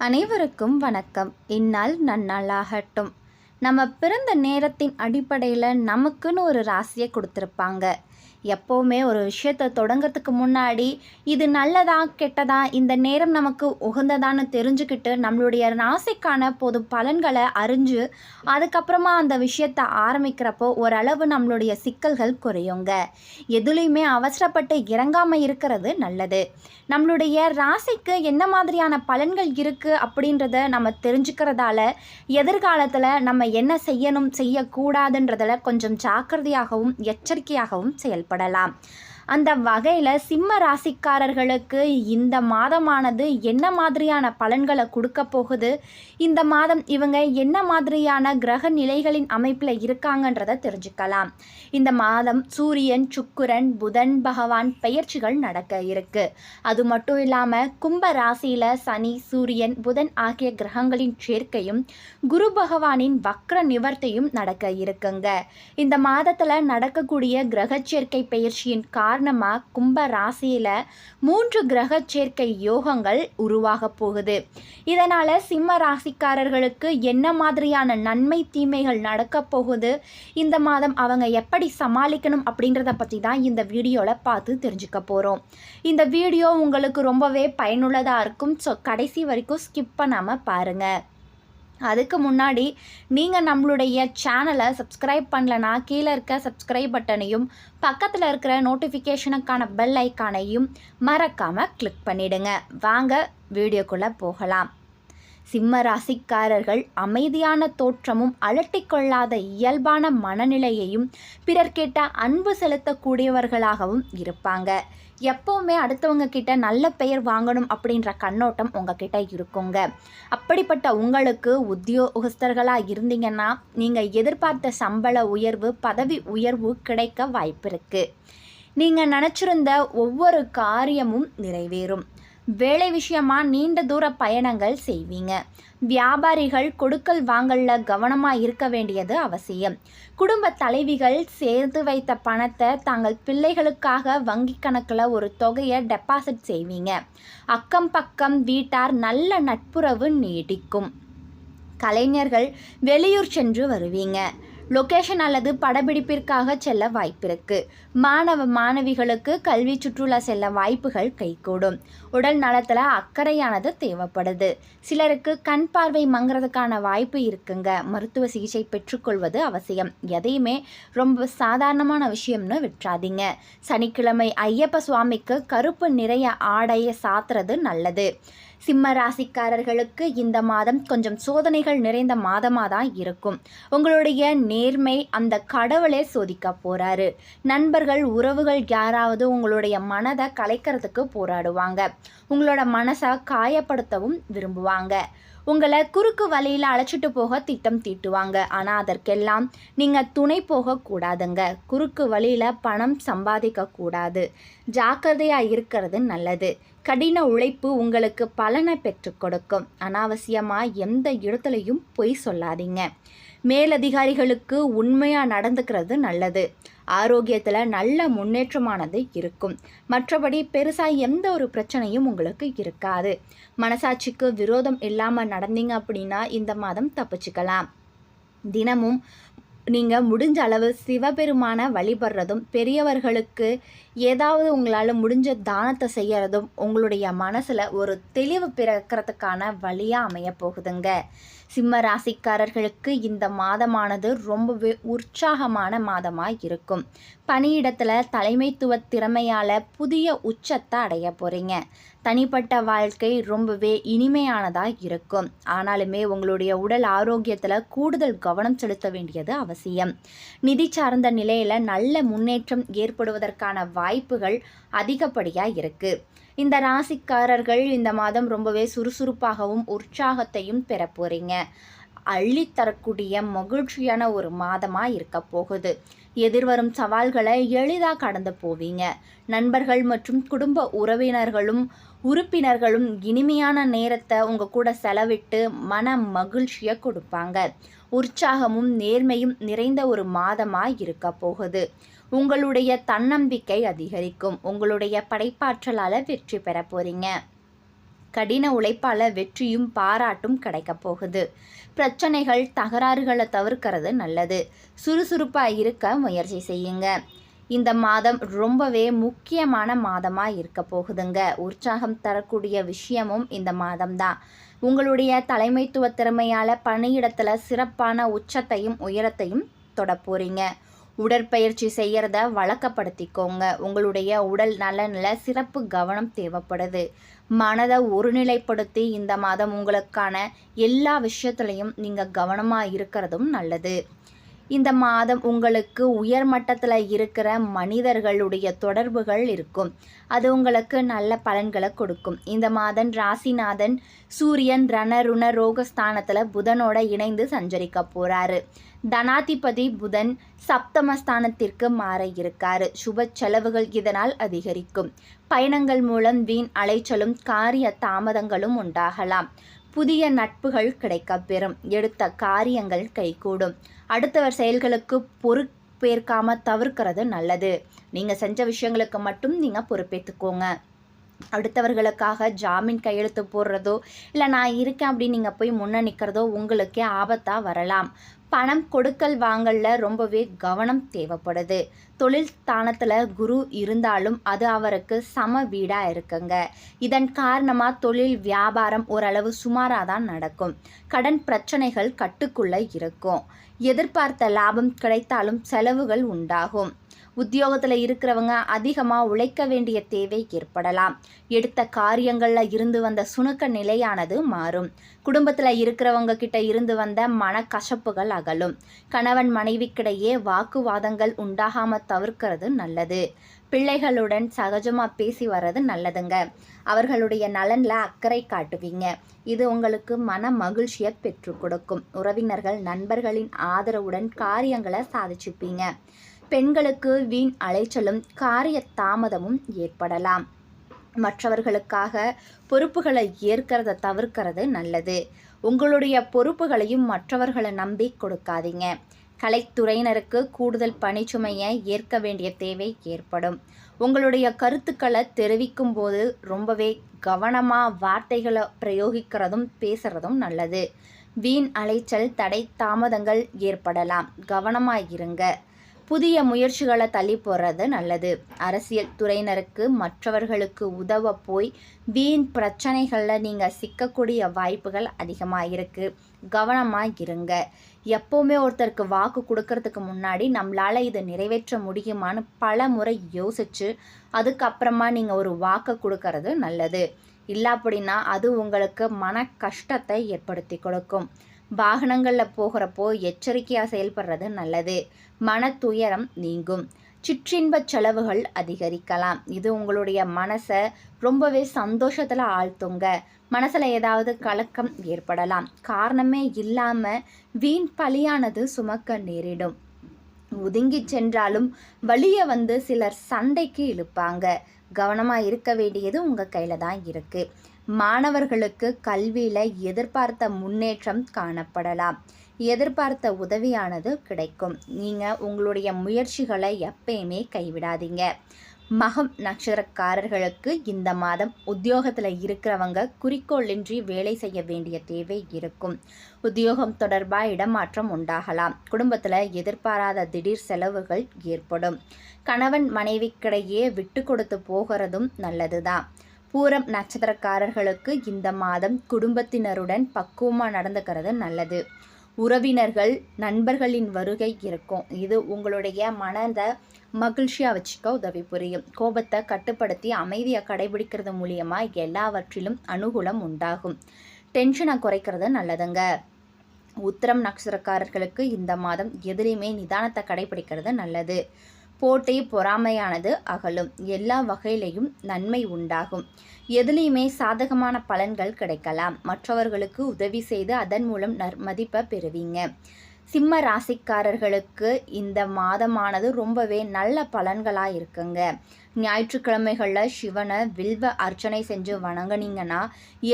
அனைவருக்கும் வணக்கம். இந்நாள் நன்னாளாகட்டும். நம்ம பிறந்த நேரத்தின் அடிப்படையில் நமக்குன்னு ஒரு ராசியை கொடுத்துருப்பாங்க. எப்போவுமே ஒரு விஷயத்தை தொடங்கிறதுக்கு முன்னாடி இது நல்லதா கெட்டதா இந்த நேரம் நமக்கு உகந்ததான்னு தெரிஞ்சுக்கிட்டு நம்மளுடைய ராசிக்கான பொது பலன்களை அறிஞ்சு அதுக்கப்புறமா அந்த விஷயத்தை ஆரம்பிக்கிறப்போ ஓரளவு நம்மளுடைய சிக்கல்கள் குறையுங்க. எதுலேயுமே அவசரப்பட்டு இறங்காமல் இருக்கிறது நல்லது. நம்மளுடைய ராசிக்கு என்ன மாதிரியான பலன்கள் இருக்குது அப்படின்றத நம்ம தெரிஞ்சுக்கிறதால எதிர்காலத்தில் நம்ம என்ன செய்யணும் செய்யக்கூடாதுன்றதில் கொஞ்சம் ஜாக்கிரதையாகவும் எச்சரிக்கையாகவும் செயல்படலாம். அந்த வகையில் சிம்ம ராசிக்காரர்களுக்கு இந்த மாதமானது என்ன மாதிரியான பலன்களை கொடுக்க போகுது? இந்த மாதம் இவங்க என்ன மாதிரியான கிரக நிலைகளின் அமைப்பில் இருக்காங்கன்றதை தெரிஞ்சுக்கலாம். இந்த மாதம் சூரியன் சுக்குரன் புதன் பகவான் பெயர்ச்சிகள் நடக்க இருக்கு. அது மட்டும் இல்லாமல் கும்ப ராசியில் சனி சூரியன் புதன் ஆகிய கிரகங்களின் சேர்க்கையும் குரு பகவானின் வக்ர நிவர்த்தியும் நடக்க இருக்குங்க. இந்த மாதத்தில் நடக்கக்கூடிய கிரக சேர்க்கை பெயர்ச்சியின் காரணம் காரணமாக கும்ப ராசியில் மூன்று கிரக சேர்க்கை யோகங்கள் உருவாக போகுது. இதனால் சிம்ம ராசிக்காரர்களுக்கு என்ன மாதிரியான நன்மை தீமைகள் நடக்க போகுது? இந்த மாதம் அவங்க எப்படி சமாளிக்கணும் அப்படின்றத பற்றி தான் இந்த வீடியோவில் பார்த்து தெரிஞ்சுக்க போகிறோம் இந்த வீடியோ உங்களுக்கு ரொம்பவே பயனுள்ளதாக இருக்கும். ஸோ கடைசி வரைக்கும் ஸ்கிப் பண்ணாமல் பாருங்கள் அதுக்கு முன்னாடி நீங்கள் நம்மளுடைய சேனலை சப்ஸ்கிரைப் பண்ணலனா கீழே இருக்க சப்ஸ்கிரைப் பட்டனையும் பக்கத்தில் இருக்கிற நோட்டிஃபிகேஷனுக்கான பெல் ஐக்கானையும் மறக்காமல் கிளிக் பண்ணிவிடுங்க வாங்க வீடியோக்குள்ளே போகலாம். சிம்ம ராசிக்காரர்கள் அமைதியான தோற்றமும் அலட்டிக்கொள்ளாத இயல்பான மனநிலையையும் பிறர் கேட்ட அன்பு செலுத்தக்கூடியவர்களாகவும் இருப்பாங்க. எப்போவுமே அடுத்தவங்க கிட்ட நல்ல பெயர் வாங்கணும் அப்படின்ற கண்ணோட்டம் உங்ககிட்ட இருக்குங்க. அப்படிப்பட்ட உங்களுக்கு உத்தியோகஸ்தர்களாக இருந்தீங்கன்னா நீங்கள் எதிர்பார்த்த சம்பள உயர்வு பதவி உயர்வு கிடைக்க வாய்ப்பு இருக்குது நீங்கள் நினச்சிருந்த ஒவ்வொரு காரியமும் நிறைவேறும். வேலை விஷயமா நீண்ட தூர பயணங்கள் செய்வீங்க. வியாபாரிகள் கொடுக்கல் வாங்கல்ல கவனமாக இருக்க வேண்டியது அவசியம். குடும்ப தலைவிகள் சேர்த்து வைத்த பணத்தை தாங்கள் பிள்ளைகளுக்காக வங்கி கணக்கில் ஒரு தொகையை டெபாசிட் செய்வீங்க. அக்கம் பக்கம் வீட்டார் நல்ல நட்புறவு நீடிக்கும். கலைஞர்கள் வெளியூர் சென்று வருவீங்க. லொக்கேஷன் அல்லது படப்பிடிப்பிற்காக செல்ல வாய்ப்பிருக்கு. மாணவ மாணவிகளுக்கு கல்வி சுற்றுலா செல்ல வாய்ப்புகள் கைகூடும். உடல் நலத்தில் அக்கறையானது தேவைப்படுது. சிலருக்கு கண் பார்வை மங்குறதுக்கான வாய்ப்பு இருக்குங்க. மருத்துவ சிகிச்சை பெற்றுக்கொள்வது அவசியம். எதையுமே ரொம்ப சாதாரணமான விஷயம்னு விட்டுறாதீங்க. சனிக்கிழமை ஐயப்ப சுவாமிக்கு கருப்பு நிறைய ஆடையை சாத்துறது நல்லது. சிம்ம ராசிக்காரர்களுக்கு இந்த மாதம் கொஞ்சம் சோதனைகள் நிறைந்த மாதமாக தான் இருக்கும். உங்களுடைய நேர்மை அந்த கடவுளே சோதிக்க போகிறாரு நண்பர்கள் உறவுகள் யாராவது உங்களுடைய மனதை கலைக்கிறதுக்கு போராடுவாங்க. உங்களோட மனசை காயப்படுத்தவும் விரும்புவாங்க. உங்களை குறுக்கு வழியில் அழைச்சிட்டு போக திட்டம் தீட்டுவாங்க. ஆனால் அதற்கெல்லாம் நீங்கள் துணை போகக்கூடாதுங்க குறுக்கு வழியில் பணம் சம்பாதிக்கக்கூடாது ஜாக்கிரதையாக இருக்கிறது நல்லது. கடின உழைப்பு உங்களுக்கு பலனை பெற்றுக் கொடுக்கும். அனாவசியமாக எந்த இடத்துலையும் பொய் சொல்லாதீங்க. மேலதிகாரிகளுக்கு உண்மையாக நடந்துக்கிறது நல்லது. ஆரோக்கியத்தில் நல்ல முன்னேற்றமானது இருக்கும். மற்றபடி பெருசாக எந்த ஒரு பிரச்சனையும் உங்களுக்கு இருக்காது. மனசாட்சிக்கு விரோதம் இல்லாமல் நடந்தீங்க அப்படின்னா இந்த மாதம் தப்பிச்சுக்கலாம். தினமும் நீங்கள் முடிஞ்ச அளவு சிவபெருமான வழிபடுறதும் பெரியவர்களுக்கு ஏதாவது உங்களால் முடிஞ்ச தானத்தை செய்கிறதும் உங்களுடைய மனசில் ஒரு தெளிவு பிறக்கிறதுக்கான வழியாக அமைய போகுதுங்க. சிம்ம ராசிக்காரர்களுக்கு இந்த மாதமானது ரொம்பவே உற்சாகமான மாதமாக இருக்கும். பணியிடத்தில் தலைமைத்துவ திறமையால் புதிய உச்சத்தை அடைய போகிறீங்க தனிப்பட்ட வாழ்க்கை ரொம்பவே இனிமையானதாக இருக்கும். ஆனாலுமே உங்களுடைய உடல் ஆரோக்கியத்தில் கூடுதல் கவனம் செலுத்த வேண்டியது அவசியம். நிதி சார்ந்த நிலையில் நல்ல முன்னேற்றம் ஏற்படுவதற்கான வாய்ப்புகள் அதிகப்படியாக இருக்குது இந்த ராசிக்காரர்கள் இந்த மாதம் ரொம்பவே சுறுசுறுப்பாகவும் உற்சாகத்தையும் பெற போகிறீங்க அள்ளித்தரக்கூடிய மகிழ்ச்சியான ஒரு மாதமாக இருக்க போகுது. எதிர்வரும் சவால்களை எளிதாக கடந்து போவீங்க. நண்பர்கள் மற்றும் குடும்ப உறவினர்களும் உறுப்பினர்களும் இனிமையான நேரத்தை உங்கள் கூட செலவிட்டு மன மகிழ்ச்சியை கொடுப்பாங்க. உற்சாகமும் நேர்மையும் நிறைந்த ஒரு மாதமாக இருக்க போகுது. உங்களுடைய தன்னம்பிக்கை அதிகரிக்கும். உங்களுடைய படைப்பாற்றலால் வெற்றி பெற போகிறீங்க கடின உழைப்பால் வெற்றியும் பாராட்டும் கிடைக்கப் போகுது. பிரச்சனைகள் தகராறுகளை தவிர்க்கிறது நல்லது. சுறுசுறுப்பாக இருக்க முயற்சி செய்யுங்க. இந்த மாதம் ரொம்பவே முக்கியமான மாதமாக இருக்க போகுதுங்க. உற்சாகம் தரக்கூடிய விஷயமும் இந்த மாதம்தான். உங்களுடைய தலைமைத்துவ திறமையால் பணியிடத்தில் சிறப்பான உச்சத்தையும் உயரத்தையும் தொட போகிறீங்க உடற்பயிற்சி செய்கிறத வழக்கப்படுத்திக்கோங்க. உங்களுடைய உடல் நலனில் சிறப்பு கவனம் தேவைப்படுது. மனதை ஒருநிலைப்படுத்தி இந்த மாதம் உங்களுக்கான எல்லா விஷயத்துலையும் நீங்கள் கவனமாக இருக்கிறதும் நல்லது. இந்த மாதம் உங்களுக்கு உயர் மட்டத்தில் இருக்கிற மனிதர்களுடைய தொடர்புகள் இருக்கும். அது உங்களுக்கு நல்ல பலன்களை கொடுக்கும். இந்த மாதம் ராசிநாதன் சூரியன் ரணருண ரோகஸ்தானத்தில் புதனோட இணைந்து சஞ்சரிக்க போகிறாரு தனாதிபதி புதன் சப்தமஸ்தானத்திற்கு மாற இருக்காரு. சுப செலவுகள் இதனால் அதிகரிக்கும். பயணங்கள் மூலம் வீண் அலைச்சலும் காரிய தாமதங்களும் உண்டாகலாம். புதிய நட்புகள் கிடைக்கப்பெறும் எடுத்த காரியங்கள் கைகூடும். அடுத்தவர் செயல்களுக்கு பொறுப்பேற்காமல் தவிர்க்கிறது நல்லது. நீங்கள் செஞ்ச விஷயங்களுக்கு மட்டும் நீங்கள் பொறுப்பேற்றுக்கோங்க அடுத்தவர்களுக்காக ஜாமீன் கையெழுத்து போடுறதோ இல்லை நான் இருக்கேன் அப்படின்னு நீங்கள் போய் முன்னே நிற்கிறதோ உங்களுக்கே ஆபத்தாக வரலாம். பணம் கொடுக்கல் வாங்கலில் ரொம்பவே கவனம் தேவைப்படுது. தொழில் ஸ்தானத்தில் குரு இருந்தாலும் அது அவருக்கு சம வீடாக இருக்குங்க. இதன் காரணமாக தொழில் வியாபாரம் ஓரளவு சுமாராக தான் நடக்கும். கடன் பிரச்சனைகள் கட்டுக்குள்ளே இருக்கும். எதிர்பார்த்த லாபம் கிடைத்தாலும் செலவுகள் உண்டாகும். உத்தியோகத்தில் இருக்கிறவங்க அதிகமாக உழைக்க வேண்டிய தேவை ஏற்படலாம். எடுத்த காரியங்களில் இருந்து வந்த சுணுக்க நிலையானது மாறும். குடும்பத்தில் இருக்கிறவங்க கிட்ட இருந்து வந்த மன கசப்புகள் அகலும். கணவன் மனைவிக்கிடையே வாக்குவாதங்கள் உண்டாகாமல் தவிர்க்கிறது நல்லது. பிள்ளைகளுடன் சகஜமாக பேசி வர்றது நல்லதுங்க. அவர்களுடைய நலனில் அக்கறை காட்டுவீங்க. இது உங்களுக்கு மன மகிழ்ச்சியை பெற்று கொடுக்கும். உறவினர்கள் நண்பர்களின் ஆதரவுடன் காரியங்களை சாதிச்சுப்பீங்க. பெண்களுக்கு வீண் அலைச்சலும் காரிய தாமதமும் ஏற்படலாம். மற்றவர்களுக்காக பொறுப்புகளை ஏற்கிறத தவிர்க்கிறது நல்லது. உங்களுடைய பொறுப்புகளையும் மற்றவர்களை நம்பி கொடுக்காதீங்க. கலைத்துறையினருக்கு கூடுதல் பணிச்சுமையை ஏற்க வேண்டிய தேவை ஏற்படும். உங்களுடைய கருத்துக்களை தெரிவிக்கும் போது ரொம்பவே கவனமாக வார்த்தைகளை பிரயோகிக்கிறதும் பேசுகிறதும் நல்லது. வீண் அலைச்சல் தடை தாமதங்கள் ஏற்படலாம். கவனமாக இருங்க. புதிய முயற்சிகளை தள்ளி போடுறது நல்லது. அரசியல் துறையினருக்கு மற்றவர்களுக்கு உதவ போய் வீண் பிரச்சனைகளில் நீங்கள் சிக்கக்கூடிய வாய்ப்புகள் அதிகமாக இருக்குது கவனமாக இருங்க. எப்போவுமே ஒருத்தருக்கு வாக்கு கொடுக்கறதுக்கு முன்னாடி நம்மளால் இதை நிறைவேற்ற முடியுமான்னு பல முறை யோசித்து அதுக்கப்புறமா நீங்கள் ஒரு வாக்கை கொடுக்கறது நல்லது. இல்லை அப்படின்னா அது உங்களுக்கு மன கஷ்டத்தை ஏற்படுத்தி கொடுக்கும். வாகனங்களில் போகிறப்போ எச்சரிக்கையாக செயல்படுறது நல்லது. மன துயரம் நீங்கும். சிற்றின்பச் செலவுகள் அதிகரிக்கலாம். இது உங்களுடைய மனசை ரொம்பவே சந்தோஷத்தில் ஆழ்த்துங்க. மனசில் ஏதாவது கலக்கம் ஏற்படலாம். காரணமே இல்லாமல் வீண் பலியானது சுமக்க நேரிடும். ஒதுங்கி சென்றாலும் வழியை வந்து சிலர் சண்டைக்கு இழுப்பாங்க. கவனமாக இருக்க வேண்டியது உங்கள் கையில் தான் இருக்குது மாணவர்களுக்கு கல்வியில் எதிர்பார்த்த முன்னேற்றம் காணப்படலாம். எதிர்பார்த்த உதவியானது கிடைக்கும். நீங்கள் உங்களுடைய முயற்சிகளை எப்பயுமே கைவிடாதீங்க. மகம் நட்சத்திரக்காரர்களுக்கு இந்த மாதம் உத்தியோகத்தில் இருக்கிறவங்க குறிக்கோளின்றி வேலை செய்ய வேண்டிய தேவை இருக்கும். உத்தியோகம் தொடர்பாக இடமாற்றம் உண்டாகலாம். குடும்பத்தில் எதிர்பாராத திடீர் செலவுகள் ஏற்படும். கணவன் மனைவிக்கிடையே விட்டு கொடுத்து போகிறதும் நல்லதுதான். பூரம் நட்சத்திரக்காரர்களுக்கு இந்த மாதம் குடும்பத்தினருடன் பக்குவமாக நடந்துக்கிறது நல்லது. உறவினர்கள் நண்பர்களின் வருகை இருக்கும். இது உங்களுடைய மனதை மகிழ்ச்சியாக வச்சுக்க உதவி புரியும். கோபத்தை கட்டுப்படுத்தி அமைதியை கடைபிடிக்கிறது மூலியமாக எல்லாவற்றிலும் அனுகூலம் உண்டாகும். டென்ஷனை குறைக்கிறது நல்லதுங்க. உத்திரம் நட்சத்திரக்காரர்களுக்கு இந்த மாதம் எதிலையுமே நிதானத்தை கடைபிடிக்கிறது நல்லது. போட்டி பொறாமையானது அகலும். எல்லா வகையிலையும் நன்மை உண்டாகும். எதுலேயுமே சாதகமான பலன்கள் கிடைக்கலாம். மற்றவர்களுக்கு உதவி செய்து அதன் மூலம் மதிப்பை பெறுவீங்க. சிம்ம ராசிக்காரர்களுக்கு இந்த மாதமானது ரொம்பவே நல்ல பலன்களாக இருக்குங்க ஞாயிற்றுக்கிழமைகளில் சிவனை வில்வ அர்ச்சனை செஞ்சு வணங்குனீங்கன்னா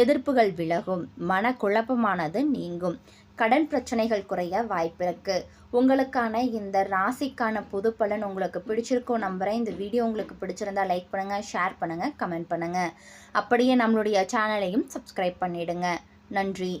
எதிர்ப்புகள் விலகும் மன குழப்பமானது நீங்கும். கடன் பிரச்சனைகள் குறைய வாய்ப்பிருக்கு. உங்களுக்கான இந்த ராசிக்கான புது பலன் உங்களுக்கு பிடிச்சிருக்கும் நம்புகிறேன் இந்த வீடியோ உங்களுக்கு பிடிச்சிருந்தா லைக் பண்ணுங்கள் ஷேர் பண்ணுங்கள் கமெண்ட் பண்ணுங்கள் அப்படியே நம்மளுடைய சேனலையும் சப்ஸ்கிரைப் பண்ணிவிடுங்க நன்றி.